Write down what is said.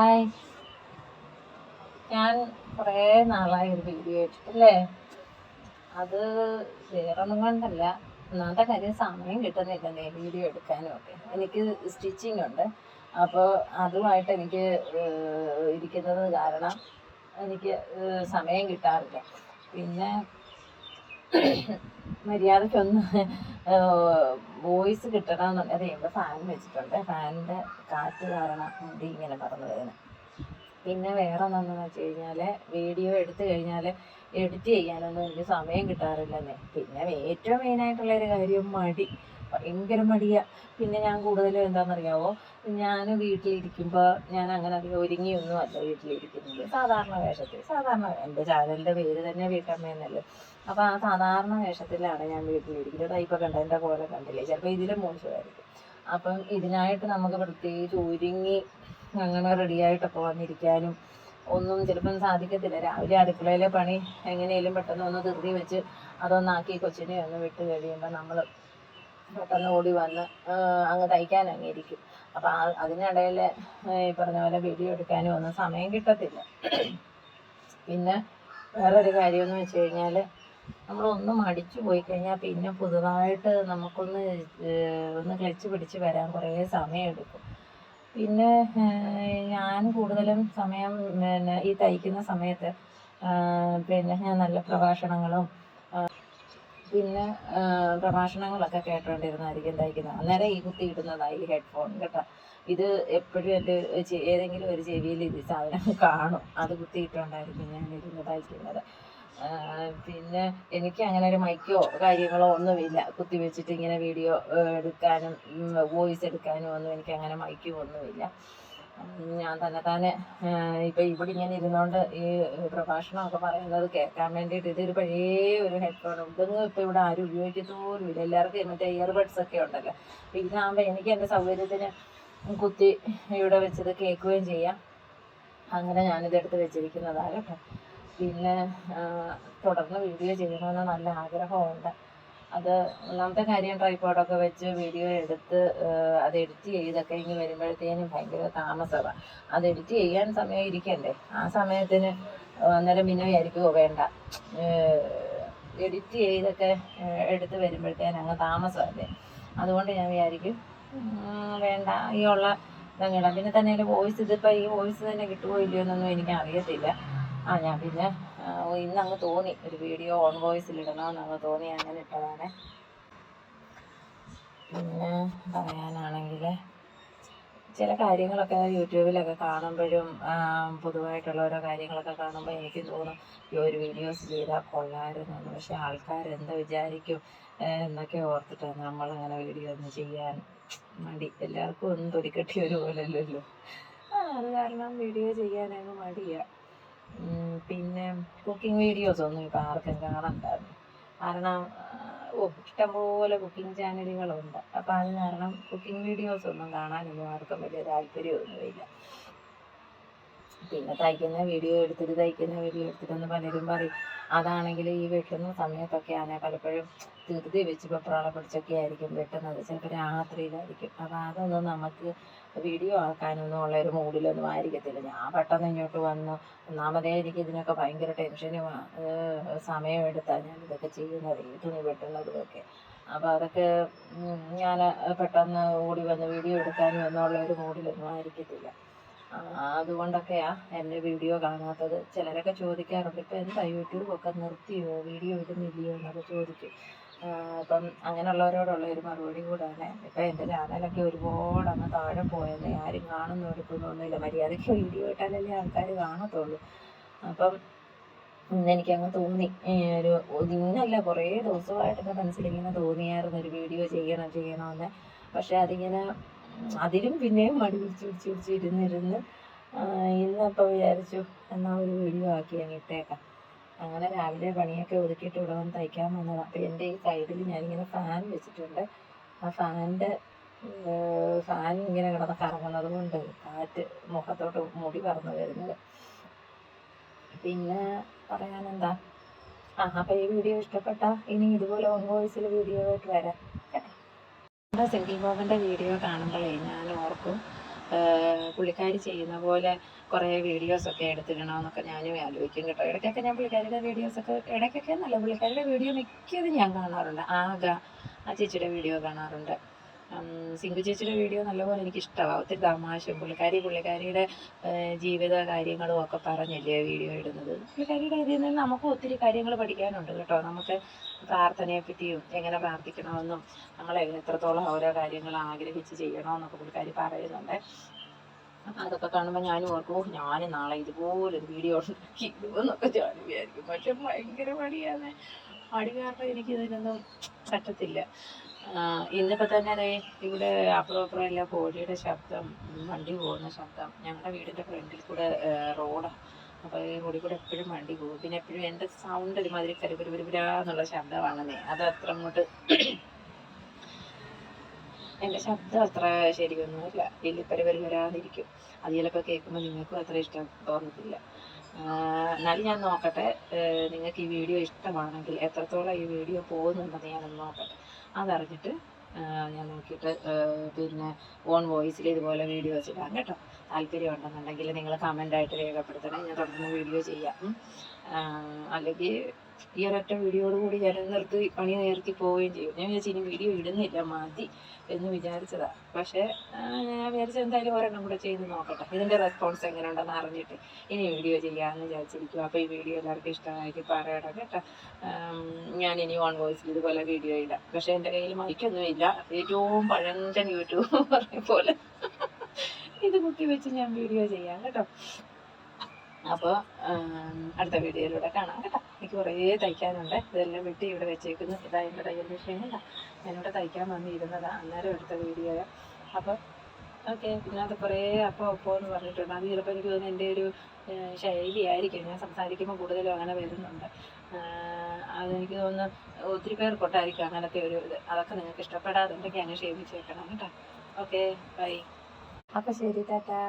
Hi. ഞാൻ കുറേ നാളായി ഒരു വീഡിയോ ഇട്ടിട്ടില്ലേ അത് വേറൊന്നും കൊണ്ടല്ല. ഒന്നാമത്തെ കാര്യം സമയം കിട്ടുന്നില്ലെന്നേ വീഡിയോ എടുക്കാനും ഒക്കെ. എനിക്ക് സ്റ്റിച്ചിങ് ഉണ്ട്. അപ്പോൾ അതുമായിട്ട് എനിക്ക് ഇരിക്കുന്നത് കാരണം എനിക്ക് സമയം കിട്ടാറില്ല. പിന്നെ മര്യാദയ്ക്കൊന്ന് വോയിസ് കിട്ടണമെന്നുണ്ട് അതെ ഇവിടെ ഫാൻ വെച്ചിട്ടുണ്ട്. ഫാനിന്റെ കാറ്റ് കാരണം മുടി ഇങ്ങനെ പറന്ന് വരുന്നത് പിന്നെ വേറെ ഒന്നെന്ന് വെച്ച് കഴിഞ്ഞാൽ വീഡിയോ എടുത്തു കഴിഞ്ഞാൽ എഡിറ്റ് ചെയ്യാനൊന്നും എനിക്ക് സമയം കിട്ടാറില്ലെന്നേ. പിന്നെ ഏറ്റവും മെയിനായിട്ടുള്ള ഒരു കാര്യം മടി. ഭയങ്കര മടിയാ. പിന്നെ ഞാൻ കൂടുതലും എന്താണെന്നറിയാവോ ഞാൻ വീട്ടിലിരിക്കുമ്പോൾ ഞാൻ അങ്ങനെ അധികം ഒരുങ്ങിയൊന്നും അല്ല വീട്ടിലിരിക്കുന്നത്. സാധാരണ വേഷത്തിൽ. സാധാരണ എന്റെ ചാനലിന്റെ പേര് തന്നെ വീട്ടമ്മയെന്നല്ലേ. അപ്പോൾ ആ സാധാരണ വേഷത്തിലാണ് ഞാൻ വീട്ടിലിരിക്കുന്നത്. ഇപ്പോൾ കണ്ട? എന്റെ പോലെ കണ്ടില്ലേ? ചിലപ്പോൾ ഇതിലും മോശമായിരിക്കും. അപ്പം ഇതിനായിട്ട് നമുക്ക് പ്രത്യേകിച്ച് ഒരുങ്ങി അങ്ങനെ റെഡിയായിട്ടൊക്കെ വന്നിരിക്കാനും ഒന്നും ചിലപ്പം സാധിക്കത്തില്ല. രാവിലെ അടുക്കളയിലെ പണി എങ്ങനെയും പെട്ടെന്ന് ഒന്ന് ധൃതി വെച്ച് അതൊന്നാക്കി കൊച്ചിനെ ഒന്ന് വിട്ട് കഴിയുമ്പോൾ നമ്മൾ പെട്ടെന്ന് ഓടി വന്ന് അങ്ങ് തയ്ക്കാൻ അങ്ങിരിക്കും. അപ്പം അതിനിടയിൽ ഈ പറഞ്ഞ പോലെ വീഡിയോ എടുക്കാനും ഒന്നും സമയം കിട്ടത്തില്ല. പിന്നെ വേറൊരു കാര്യമെന്ന് വെച്ച് കഴിഞ്ഞാൽ നമ്മളൊന്ന് മടിച്ചു പോയി കഴിഞ്ഞാൽ പിന്നെ പുതുതായിട്ട് നമുക്കൊന്ന് ഒന്ന് ക്ലച്ച് പിടിച്ച് വരാൻ കുറേ സമയമെടുക്കും. പിന്നെ ഞാൻ കൂടുതലും സമയം പിന്നെ ഈ തയ്ക്കുന്ന സമയത്ത് പിന്നെ ഞാൻ നല്ല പ്രഭാഷണങ്ങളും പിന്നെ പ്രഭാഷണങ്ങളൊക്കെ കേട്ടോണ്ടിരുന്നായിരിക്കും തയ്ക്കുന്നത്. അന്നേരം ഈ കുത്തി ഇടുന്നതാണ് ഈ ഹെഡ്ഫോൺ കേട്ടോ. ഇത് എപ്പോഴും എന്റെ ഏതെങ്കിലും ഒരു ചെവിയിൽ ഇത് സാധനം കാണും. അത് കുത്തിയിട്ടുണ്ടായിരിക്കും ഞാൻ ഇരുന്ന് തയ്ക്കുന്നത് പിന്നെ എനിക്ക് അങ്ങനെ ഒരു മൈക്കോ കാര്യങ്ങളോ ഒന്നുമില്ല. കുത്തി വെച്ചിട്ട് ഇങ്ങനെ വീഡിയോ എടുക്കാനും വോയിസ് എടുക്കാനും ഒന്നും എനിക്ക് അങ്ങനെ മൈക്കോ ഒന്നുമില്ല. ഞാൻ തന്നെ തന്നെ ഇപ്പം ഇവിടെ ഇങ്ങനെ ഇരുന്നുകൊണ്ട് ഈ പ്രഭാഷണമൊക്കെ പറയുന്നത് കേൾക്കാൻ വേണ്ടിയിട്ട് ഇതൊരു പഴയ ഒരു ഹെഡ്ഫോൺ ഇതൊന്നും ഇപ്പം ഇവിടെ ആരും ഉപയോഗിക്കത്തോലുമില്ല എല്ലാവർക്കും മറ്റേ ഇയർബഡ്സ് ഒക്കെ ഉണ്ടല്ലോ. അപ്പം ഇതാകുമ്പോൾ എനിക്ക് എന്റെ സൗകര്യത്തിന് കുത്തി ഇവിടെ വെച്ചത് കേൾക്കുകയും ചെയ്യാം. അങ്ങനെ ഞാനിതെടുത്ത് വെച്ചിരിക്കുന്നതാണ് കേട്ടോ. പിന്നെ തുടർന്ന് വീഡിയോ ചെയ്യണമെന്ന് നല്ല ആഗ്രഹമുണ്ട്. അത് ഒന്നാമത്തെ കാര്യം ട്രൈപോഡൊക്കെ വെച്ച് വീഡിയോ എടുത്ത് അത് എഡിറ്റ് ചെയ്തൊക്കെ ഇങ്ങനെ വരുമ്പോഴത്തേനും ഭയങ്കര താമസമാണ് അത് എഡിറ്റ് ചെയ്യാൻ സമയം ഇരിക്കണ്ടേ ആ സമയത്തിന് അന്നേരം പിന്നെ വിചാരിക്കുമോ വേണ്ട. എഡിറ്റ് ചെയ്തൊക്കെ എടുത്ത് വരുമ്പോഴത്തേനും അങ്ങ് താമസമല്ലേ? അതുകൊണ്ട് ഞാൻ വിചാരിക്കും വേണ്ട. ഈ ഉള്ള ഇതങ്ങിടാം. പിന്നെ തന്നെ വോയിസ് ഇതിപ്പോൾ ഈ വോയിസ് തന്നെ കിട്ടുമോ ഇല്ലയോ എന്നൊന്നും എനിക്ക് അറിയത്തില്ല ആ ഞാൻ പിന്നെ ആ, ഇന്ന് അങ്ങ് തോന്നി. ഒരു വീഡിയോ ഓൺ വോയിസിൽ ഇടണമെന്ന് അങ്ങ് തോന്നി. അങ്ങനെ ഇട്ടതാണ്. പിന്നെ പറയാനാണെങ്കിൽ ചില കാര്യങ്ങളൊക്കെ യൂട്യൂബിലൊക്കെ കാണുമ്പോഴും പൊതുവായിട്ടുള്ള ഓരോ കാര്യങ്ങളൊക്കെ കാണുമ്പോൾ എനിക്ക് തോന്നും ഈ ഒരു വീഡിയോസ് ചെയ്താൽ പക്ഷേ ആൾക്കാർ എന്താ വിചാരിക്കും എന്നൊക്കെ ഓർത്തിട്ട് നമ്മളങ്ങനെ വീഡിയോ ഒന്നും ചെയ്യാൻ മടി. എല്ലാവർക്കും ഒന്നും തൊലിക്കട്ടി അല്ലല്ലോ അത് കാരണം വീഡിയോ ചെയ്യാനങ്ങ് മടിയാണ് പിന്നെ കുക്കിംഗ് വീഡിയോസ് ഒന്നും ഇപ്പം ആർക്കും കാണണ്ടായിരുന്നു. കാരണം ഇഷ്ടംപോലെ കുക്കിംഗ് ചാനലുകളുണ്ട് അപ്പം അത് കാരണം കുക്കിംഗ് വീഡിയോസ് ഒന്നും കാണാനൊന്നും ആർക്കും വലിയ താല്പര്യമൊന്നുമില്ല. പിന്നെ തയ്ക്കുന്ന വീഡിയോ എടുത്തിട്ട് തയ്ക്കുന്ന വീഡിയോ എടുത്തിട്ടൊന്ന് പലരും പറയും അതാണെങ്കിൽ ഈ വെട്ടുന്ന സമയത്തൊക്കെയാണ് പലപ്പോഴും ധൃതി വെച്ച് വെപ്രാളം പിടിച്ചൊക്കെ ആയിരിക്കും വെട്ടുന്നത്. ചിലപ്പോൾ രാത്രിയിലായിരിക്കും. അപ്പം അതൊന്നും നമുക്ക് വീഡിയോ ആക്കാനൊന്നും ഉള്ള ഒരു മൂഡിലൊന്നും ആയിരിക്കത്തില്ല. ഞാൻ പെട്ടെന്ന് ഇങ്ങോട്ട് വന്നു. ഒന്നാമതേ എനിക്ക് ഇതിനൊക്കെ ഭയങ്കര ടെൻഷനും സമയം എടുത്താണ് ഞാൻ ഇതൊക്കെ ചെയ്യുന്നത് ഈ തുണി വെട്ടുന്നതും ഒക്കെ. അപ്പോൾ അതൊക്കെ ഞാൻ പെട്ടെന്ന് ഓടി വന്ന് വീഡിയോ എടുക്കാനും എന്നുള്ള ഒരു മൂഡിലൊന്നും ആയിരിക്കത്തില്ല. അതുകൊണ്ടൊക്കെയാ എന്റെ വീഡിയോ കാണാത്തത്. ചിലരൊക്കെ ചോദിക്കാറുണ്ട് ഇപ്പം എന്താ യൂട്യൂബൊക്കെ നിർത്തിയോ? വീഡിയോ ഇടുന്നില്ലയോ? എന്നൊക്കെ ചോദിക്കും അപ്പം അങ്ങനെയുള്ളവരോടുള്ള ഒരു മറുപടി കൂടാണ് ഇപ്പം എന്റെ ചാനലൊക്കെ ഒരുപാട് അങ്ങ് താഴെ പോയത് ആരും കാണുന്നു എടുക്കുന്നൊന്നുമില്ല മര്യാദയ്ക്ക് വീഡിയോ ഇട്ടാലല്ലേ ആൾക്കാർ കാണത്തുള്ളൂ. അപ്പം ഇന്ന് എനിക്കങ്ങ് തോന്നി. ഒരു ഇന്നല്ല കുറേ ദിവസമായിട്ട് എന്റെ മനസ്സിലിങ്ങനെ തോന്നിയായിരുന്നു ഒരു വീഡിയോ ചെയ്യണം ചെയ്യണമെന്ന് പക്ഷെ അതിങ്ങനെ അതിലും പിന്നെയും മടി പിടിച്ച് പിടിച്ച് പിടിച്ച് ഇരുന്നിരുന്ന് ഇന്നപ്പോൾ വിചാരിച്ചു എന്നാൽ ഒരു വീഡിയോ ആക്കി അങ്ങ് ഇട്ടേക്കാം. അങ്ങനെ രാവിലെ പണിയൊക്കെ ഒതുക്കിയിട്ട് ഇവിടെ വന്ന് തയ്ക്കാൻ വന്നതാണ് അപ്പോൾ എന്റെ ഈ സൈഡിൽ ഞാനിങ്ങനെ ഫാൻ വെച്ചിട്ടുണ്ട്. ആ ഫാനിന്റെ ഫാൻ ഇങ്ങനെ കിടന്ന് കറങ്ങുന്നത് കൊണ്ട് കാറ്റ് മുഖത്തോട്ട് മുടി പറന്ന് വരുന്നത്. പിന്നെ പറയാനെന്താ? ആ അപ്പോൾ ഈ വീഡിയോ ഇഷ്ടപ്പെട്ട ഇനി ഇതുപോലെ ഓൺ വോയിസിൽ വീഡിയോ ആയിട്ട് വരാം. കേട്ടോ സിംഗിൾ ബോബിന്റെ വീഡിയോ കാണുമ്പോഴേ ഞാൻ ഓർക്കും പുള്ളിക്കാരി ചെയ്യുന്ന പോലെ കുറേ വീഡിയോസൊക്കെ എടുത്തിടണമെന്നൊക്കെ ഞാനും ആലോചിക്കും കേട്ടോ. ഇടയ്ക്കൊക്കെ ഞാൻ പുള്ളിക്കാരിയുടെ വീഡിയോസൊക്കെ ഇടയ്ക്കൊക്കെ എന്നല്ല പുള്ളിക്കാരിയുടെ വീഡിയോ മിക്കതും ഞാൻ കാണാറുണ്ട്. ആക ആ ചേച്ചിയുടെ വീഡിയോ കാണാറുണ്ട്. സിങ്കു ചേച്ചിയുടെ വീഡിയോ നല്ലപോലെ എനിക്ക് ഇഷ്ടമാണ് ഒത്തിരി തമാശ പുള്ളിക്കാരി പുള്ളിക്കാരിയുടെ ജീവിത കാര്യങ്ങളും ഒക്കെ പറഞ്ഞല്ലേ വീഡിയോ ഇടുന്നത്. പുള്ളിക്കാരിയുടെ ഇതിൽ നിന്ന് നമുക്ക് ഒത്തിരി കാര്യങ്ങൾ പഠിക്കാനുണ്ട് കേട്ടോ. നമുക്ക് പ്രാർത്ഥനയെ പറ്റിയും എങ്ങനെ പ്രാർത്ഥിക്കണമെന്നും നമ്മൾ എത്രത്തോളം ഓരോ കാര്യങ്ങൾ ആഗ്രഹിച്ച് ചെയ്യണമെന്നൊക്കെ പുള്ളിക്കാരി പറയുന്നുണ്ട്. അപ്പം അതൊക്കെ കാണുമ്പോൾ ഞാനും ഓർക്കും "ഓ, ഞാൻ നാളെ ഇതുപോലൊരു വീഡിയോ ഉണ്ടാക്കി എന്നൊക്കെ ഞാൻ വിചാരിക്കും. പക്ഷെ ഭയങ്കര മടിയാണ്. മടി കാരണം എനിക്കിതിനൊന്നും പറ്റത്തില്ല. ഇന്നിപ്പോൾ തന്നെ ദേ ഇവിടെ അപ്പുറം എല്ലാം കോഴിയുടെ ശബ്ദം വണ്ടി പോകുന്ന ശബ്ദം ഞങ്ങളുടെ വീടിന്റെ ഫ്രണ്ടിൽ കൂടെ റോഡാണ് അപ്പോൾ ഈ റോഡിൽ കൂടെ എപ്പോഴും വണ്ടി പോകും. പിന്നെ എപ്പോഴും എന്റെ സൗണ്ട് ഒരുമാതിരി കരുപരുപരുപരാന്നുള്ള ശബ്ദമാണെന്നേ അത് അത്ര അങ്ങോട്ട് എന്റെ ശബ്ദം അത്ര ശരിയൊന്നുമില്ല. വലിയ പരുപരുപരാതിരിക്കും അത് ചിലപ്പോൾ കേൾക്കുമ്പോൾ നിങ്ങൾക്കും അത്ര ഇഷ്ടം തോന്നത്തില്ല. എന്നാലും ഞാൻ നോക്കട്ടെ. നിങ്ങൾക്ക് ഈ വീഡിയോ ഇഷ്ടമാണെങ്കിൽ എത്രത്തോളം ഈ വീഡിയോ പോകുന്നുണ്ടെന്ന് ഞാനൊന്ന് നോക്കട്ടെ. അതറിഞ്ഞിട്ട് ഞാൻ നോക്കിയിട്ട് പിന്നെ ഓൺ വോയിസിൽ ഇതുപോലെ വീഡിയോസ് ഇടാം കേട്ടോ. താല്പര്യം ഉണ്ടെന്നുണ്ടെങ്കിൽ നിങ്ങൾ കമന്റായിട്ട് രേഖപ്പെടുത്തണേ. ഞാൻ തുടർന്ന് വീഡിയോ ചെയ്യാം. അല്ലെങ്കിൽ ഈ ഒരൊറ്റ വീഡിയോയോട് കൂടി നിർത്തി പണി നിർത്തി പോവുകയും ചെയ്യും. ഞാൻ വിചാരിച്ചു ഇനി വീഡിയോ ഇടുന്നില്ല മതി എന്ന് വിചാരിച്ചതാ. പക്ഷേ ഞാൻ വിചാരിച്ചത് എന്തായാലും ഒരെണ്ണം കൂടെ ചെയ്ത് നോക്കട്ടെ. ഇതിന്റെ റെസ്പോൺസ് എങ്ങനെ ഉണ്ടെന്ന് അറിഞ്ഞിട്ട് ഇനി വീഡിയോ ചെയ്യാമെന്ന് വിചാരിച്ചിരിക്കും അപ്പോൾ ഈ വീഡിയോ എല്ലാവർക്കും ഇഷ്ടമായിട്ട് പറയണം കേട്ടോ. ഞാൻ ഇനി ഓൺ വോയിസിൽ ഇതുപോലെ വീഡിയോ ഇടാം. പക്ഷേ എന്റെ കയ്യിൽ മൈക്കൊന്നും ഇല്ല. ഏറ്റവും പഴഞ്ചൻ യൂട്യൂബർ പോലെ. ഇത് കുത്തി വെച്ച് ഞാൻ വീഡിയോ ചെയ്യാം കേട്ടോ. അപ്പോൾ അടുത്ത വീഡിയോയിലൂടെ കാണാം കേട്ടോ. എനിക്ക് കുറേ തയ്ക്കാനുണ്ട്. ഇതെല്ലാം വെട്ടി ഇവിടെ വെച്ചേക്കുന്നു. ഇതാ എന്റെ തയ്യൽ മെഷീൻ. ഞാനിവിടെ തയ്ക്കാൻ വന്നിരുന്നതാണ് അന്നേരം എടുത്ത വീഡിയോ. അപ്പോൾ ഓക്കെ. അത് കുറേ അപ്പോൾ അപ്പോൾ എന്ന് പറഞ്ഞിട്ടുണ്ട്. അത് ചിലപ്പോൾ എനിക്ക് തോന്നുന്നു എന്റെ ഒരു ശൈലിയായിരിക്കും. ഞാൻ സംസാരിക്കുമ്പോൾ കൂടുതലും അങ്ങനെ വരുന്നുണ്ട്. അതെനിക്ക് തോന്നുന്നു ഒത്തിരി പേർക്കൊട്ടായിരിക്കും അങ്ങനത്തെ ഒരു ഇത്. അതൊക്കെ നിങ്ങൾക്ക് ഇഷ്ടപ്പെടാതുണ്ടെങ്കിൽ അങ്ങ് ക്ഷേമിച്ചേക്കണം. കേട്ടോ. ഓക്കെ. ബൈ. അപ്പോൾ ശരി ടാറ്റാ.